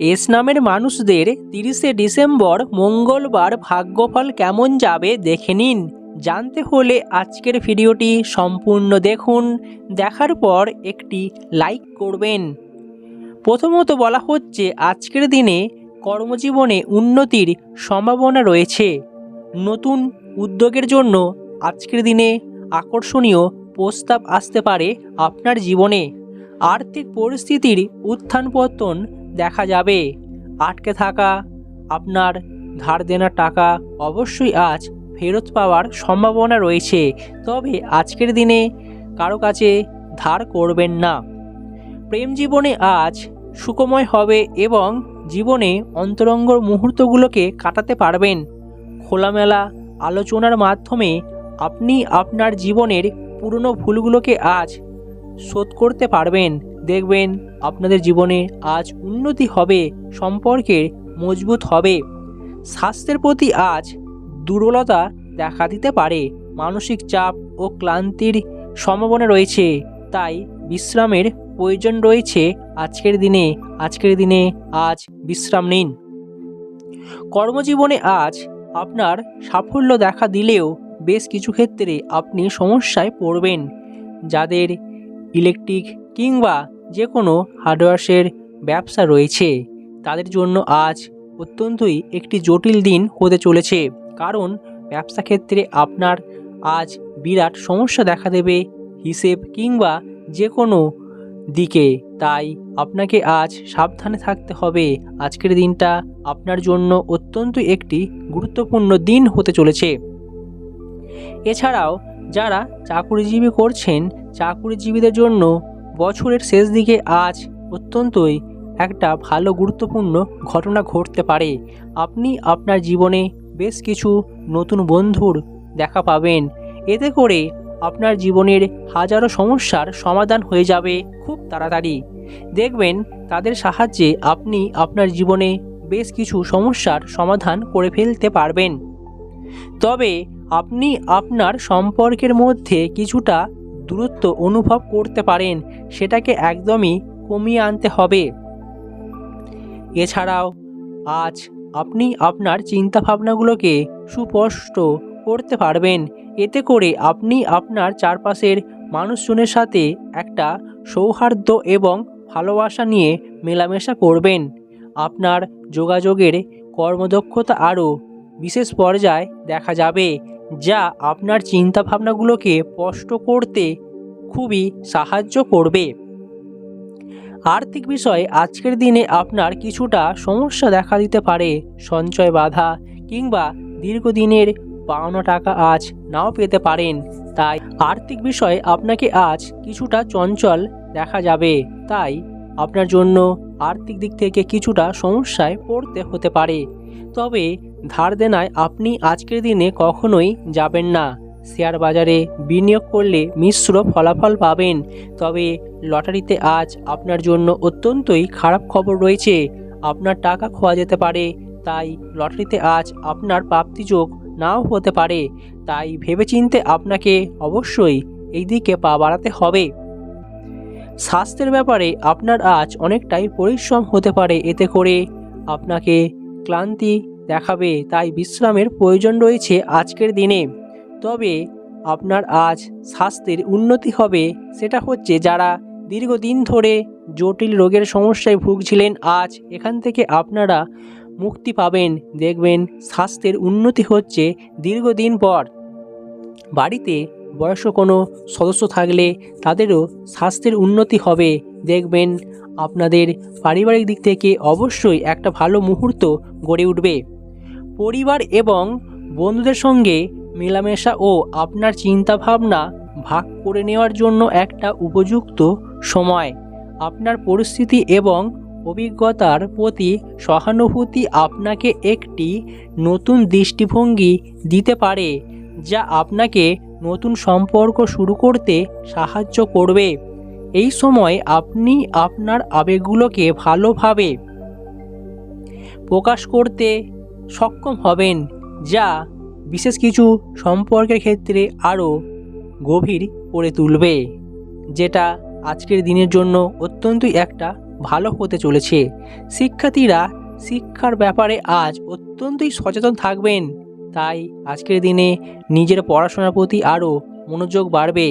S নামের মানুষদের তিরিশে ডিসেম্বর মঙ্গলবার ভাগ্যফল কেমন যাবে দেখে নিন। জানতে হলে আজকের ভিডিওটি সম্পূর্ণ দেখুন। দেখার পর একটি লাইক করবেন। প্রথমত বলা হচ্ছে, আজকের দিনে কর্মজীবনে উন্নতির সম্ভাবনা রয়েছে। নতুন উদ্যোগের জন্য আজকের দিনে আকর্ষণীয় প্রস্তাব আসতে পারে আপনার জীবনে। আর্থিক পরিস্থিতির উত্থান পতন দেখা যাবে। আটকে থাকা আপনার ধার দেনা টাকা অবশ্যই আজ ফেরত পাওয়ার সম্ভাবনা রয়েছে। তবে আজকের দিনে কারও কাছে ধার করবেন না। প্রেম জীবনে আজ সুকময় হবে এবং জীবনে অন্তরঙ্গ মুহূর্তগুলোকে কাটাতে পারবেন। খোলামেলা আলোচনার মাধ্যমে আপনি আপনার জীবনের পুরনো ভুলগুলোকে আজ শোধ করতে পারবেন। দেখবেন আপনাদের জীবনে আজ উন্নতি হবে সম্পর্কের মজবুত হবে। স্বাস্থ্যের প্রতি আজ দুর্বলতা দেখা দিতে পারে, মানসিক চাপ ও ক্লান্তির সম্ভাবনা রয়েছে, তাই বিশ্রামের প্রয়োজন রয়েছে আজকের দিনে। আজকের দিনে আজ বিশ্রাম নিন। কর্মজীবনে আজ আপনার সাফল্য দেখা দিলেও বেশ কিছু ক্ষেত্রে আপনি সমস্যায় পড়বেন। যাদের ইলেকট্রিক কিংবা যে কোনো হার্ডওয়্যার্সের ব্যবসা রয়েছে, তাদের জন্য আজ অত্যন্তই একটি জটিল দিন হতে চলেছে। কারণ ব্যবসা ক্ষেত্রে আপনার আজ বিরাট সমস্যা দেখা দেবে হিসেব কিংবা যে কোনো দিকে। তাই আপনাকে আজ সাবধানে থাকতে হবে। আজকের দিনটা আপনার জন্য অত্যন্ত একটি গুরুত্বপূর্ণ দিন হতে চলেছে। এছাড়াও যারা চাকুরিজীবী করছেন, চাকুরিজীবীদের জন্য বছরের শেষ দিকে আজ অত্যন্তই একটা ভালো গুরুত্বপূর্ণ ঘটনা ঘটতে পারে। আপনি আপনার জীবনে বেশ কিছু নতুন বন্ধুর দেখা পাবেন। এতে করে আপনার জীবনের হাজারো সমস্যার সমাধান হয়ে যাবে খুব তাড়াতাড়ি। দেখবেন তাদের সাহায্যে আপনি আপনার জীবনে বেশ কিছু সমস্যার সমাধান করে ফেলতে পারবেন। তবে আপনি আপনার সম্পর্কের মধ্যে কিছুটা দূরত্ব অনুভব করতে পারেন, সেটাকে একদমই কমিয়ে আনতে হবে। এছাড়াও, আজ আপনি আপনার চিন্তাভাবনাগুলোকে সুস্পষ্ট করতে পারবেন। এতে করে আপনি আপনার চারপাশের মানুষজনের সাথে একটা সৌহার্দ্য এবং ভালোবাসা নিয়ে মেলামেশা করবেন। আপনার যোগাযোগের কর্মদক্ষতা আরও বিশেষ পর্যায়ে দেখা যাবে। যা আপনার চিন্তাভাবনাগুলোকে স্পষ্ট করতে খুবই সাহায্য করবে। আর্থিক বিষয়ে আজকের দিনে আপনার কিছুটা সমস্যা দেখা দিতে পারে। সঞ্চয় বাধা কিংবা দীর্ঘদিনের পাওনা টাকা আজ নাও পেতে পারেন। তাই আর্থিক বিষয়ে আপনাকে আজ কিছুটা চঞ্চল দেখা যাবে। তাই আপনার জন্য আর্থিক দিক থেকে কিছুটা সমস্যায় পড়তে হতে পারে। তবে ধার দেনায় আপনি আজকের দিনে কখনোই যাবেন না। শেয়ার বাজারে বিনিয়োগ করলে মিশ্র ফলাফল পাবেন। তবে লটারিতে আজ আপনার জন্য অত্যন্তই খারাপ খবর রয়েছে। আপনার টাকা খোয়া যেতে পারে, তাই লটারিতে আজ আপনার প্রাপ্তিযোগ নাও হতে পারে। তাই ভেবেচিন্তে আপনাকে অবশ্যই এই দিকে পা বাড়াতে হবে। স্বাস্থ্যের ব্যাপারে আপনার আজ অনেকটাই পরিশ্রম হতে পারে। এতে করে আপনাকে ক্লান্তি দেখাবে, তাই বিশ্রামের প্রয়োজন রয়েছে আজকের দিনে। তবে আপনার আজ স্বাস্থ্যের উন্নতি হবে, সেটা হচ্ছে যারা দীর্ঘদিন ধরে জটিল রোগের সমস্যায় ভুগছিলেন, আজ এখান থেকে আপনারা মুক্তি পাবেন। দেখবেন স্বাস্থ্যের উন্নতি হচ্ছে দীর্ঘদিন পর। বাড়িতে বয়স্ক কোনো সদস্য থাকলে তাদেরও স্বাস্থ্যের উন্নতি হবে। দেখবেন আপনাদের পারিবারিক দিক থেকে অবশ্যই একটা ভালো মুহূর্ত গড়ে উঠবে। পরিবার এবং বন্ধুদের সঙ্গে মেলামেশা ও আপনার চিন্তাভাবনা ভাগ করে নেওয়ার জন্য একটা উপযুক্ত সময়। আপনার পরিস্থিতি এবং অভিজ্ঞতার প্রতি সহানুভূতি আপনাকে একটি নতুন দৃষ্টিভঙ্গি দিতে পারে, যা আপনাকে নতুন সম্পর্ক শুরু করতে সাহায্য করবে। এই সময় আপনি আপনার আবেগগুলোকে ভালোভাবে প্রকাশ করতে সক্ষম হবেন, যা বিশেষ কিছু সম্পর্কের ক্ষেত্রে আরও গভীর করে তুলবে, যেটা আজকের দিনের জন্য অত্যন্তই একটা ভালো হতে চলেছে। শিক্ষার্থীরা শিক্ষার ব্যাপারে আজ অত্যন্তই সচেতন থাকবেন, তাই আজকের দিনে নিজের পড়াশোনার প্রতি আরও মনোযোগ বাড়বে।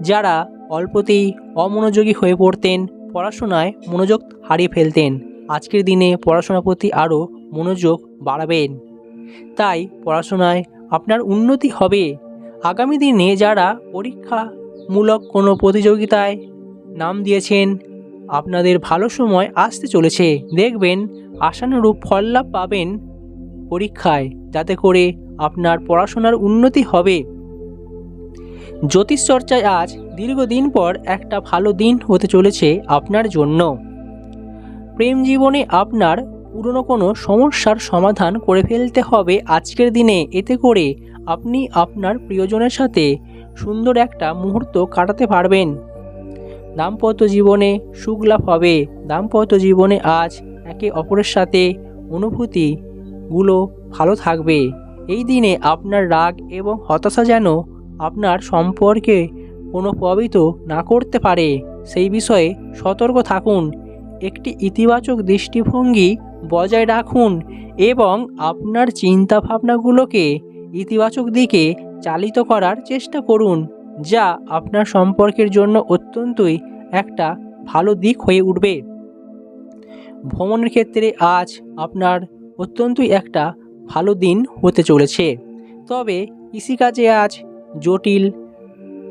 যারা অল্পতেই অমনোযোগী হয়ে পড়তেন, পড়াশোনায় মনোযোগ হারিয়ে ফেলতেন, আজকের দিনে পড়াশোনার প্রতি আরও মনোযোগ বাড়াবেন। তাই পড়াশোনায় আপনার উন্নতি হবে। আগামী দিনে যারা পরীক্ষামূলক কোনো প্রতিযোগিতায় নাম দিয়েছেন, আপনাদের ভালো সময় আসতে চলেছে। দেখবেন আশানুরূপ ফল লাভ পাবেন পরীক্ষায়, যাতে করে আপনার পড়াশোনার উন্নতি হবে। জ্যোতিষ চর্চায় আজ দীর্ঘদিন পর একটা ভালো দিন হতে চলেছে আপনার জন্য। প্রেম জীবনে আপনার পুরনো কোনো সমস্যার সমাধান করে ফেলতে হবে আজকের দিনে। এতে করে আপনি আপনার প্রিয়জনের সাথে সুন্দর একটা মুহূর্ত কাটাতে পারবেন। দাম্পত্য জীবনে সুখ লাভ হবে। দাম্পত্য জীবনে আজ একে অপরের সাথে অনুভূতিগুলো ভালো থাকবে। এই দিনে আপনার রাগ এবং হতাশা যেন আপনার সম্পর্কে কোনো প্রভাবিত না করতে পারে। সেই বিষয়ে সতর্ক থাকুন। একটি ইতিবাচক দৃষ্টিভঙ্গি বজায় রাখুন এবং আপনার চিন্তাভাবনাগুলোকে ইতিবাচক দিকে চালিত করার চেষ্টা করুন, যা আপনার সম্পর্কের জন্য অত্যন্তই একটা ভালো দিক হয়ে উঠবে। ভ্রমণের ক্ষেত্রে আজ আপনার অত্যন্তই একটা ভালো দিন হতে চলেছে। তবে কৃষিকাজে আজ জটিল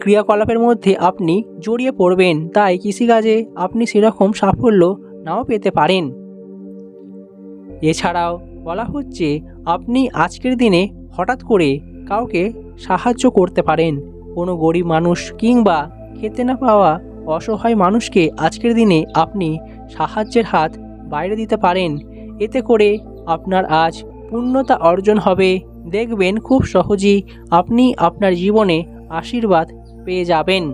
ক্রিয়াকলাপের মধ্যে আপনি জড়িয়ে পড়বেন, তাই কৃষিকাজে আপনি সেরকম সাফল্য নাও পেতে পারেন। এছাড়াও বলা হচ্ছে আপনি আজকের দিনে হঠাৎ করে কাউকে সাহায্য করতে পারেন। কোনো গরিব মানুষ কিংবা খেতে না পাওয়া অসহায় মানুষকে আজকের দিনে আপনি সাহায্যের হাত বাইরে দিতে পারেন। এতে করে আপনার আজ পূর্ণতা অর্জন হবে। দেখবেন খুব সহজেই আপনি আপনার জীবনে আশীর্বাদ পেয়ে যাবেন।